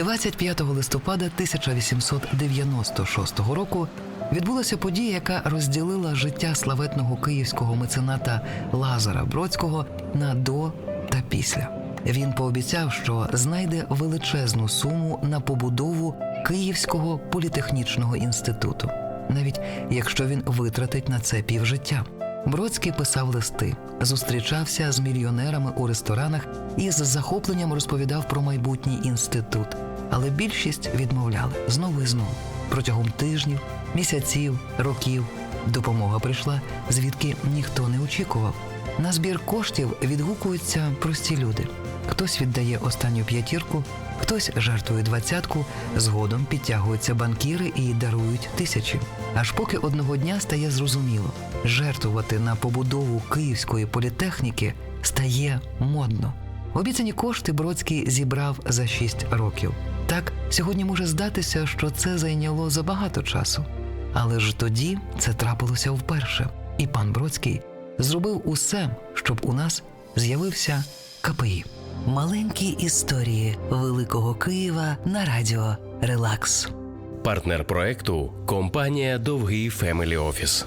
25 листопада 1896 року відбулася подія, яка розділила життя славетного київського мецената Лазара Бродського на до та після. Він пообіцяв, що знайде величезну суму на побудову Київського політехнічного інституту, навіть якщо він витратить на це півжиття. Бродський писав листи, зустрічався з мільйонерами у ресторанах і з захопленням розповідав про майбутній інститут. Але більшість відмовляли знову і знову. Протягом тижнів, місяців, років допомога прийшла, звідки ніхто не очікував. На збір коштів відгукуються прості люди. Хтось віддає останню п'ятірку, хтось жертвує двадцятку, згодом підтягуються банкіри і дарують тисячі. Аж поки одного дня стає зрозуміло, жертвувати на побудову київської політехніки стає модно. Обіцяні кошти Бродський зібрав за 6 років. Так, сьогодні може здатися, що це зайняло забагато часу. Але ж тоді це трапилося вперше, і пан Бродський зробив усе, щоб у нас з'явився КПІ. Маленькі історії Великого Києва на радіо Релакс. Партнер проекту компанія Довгий Фемелі Офіс.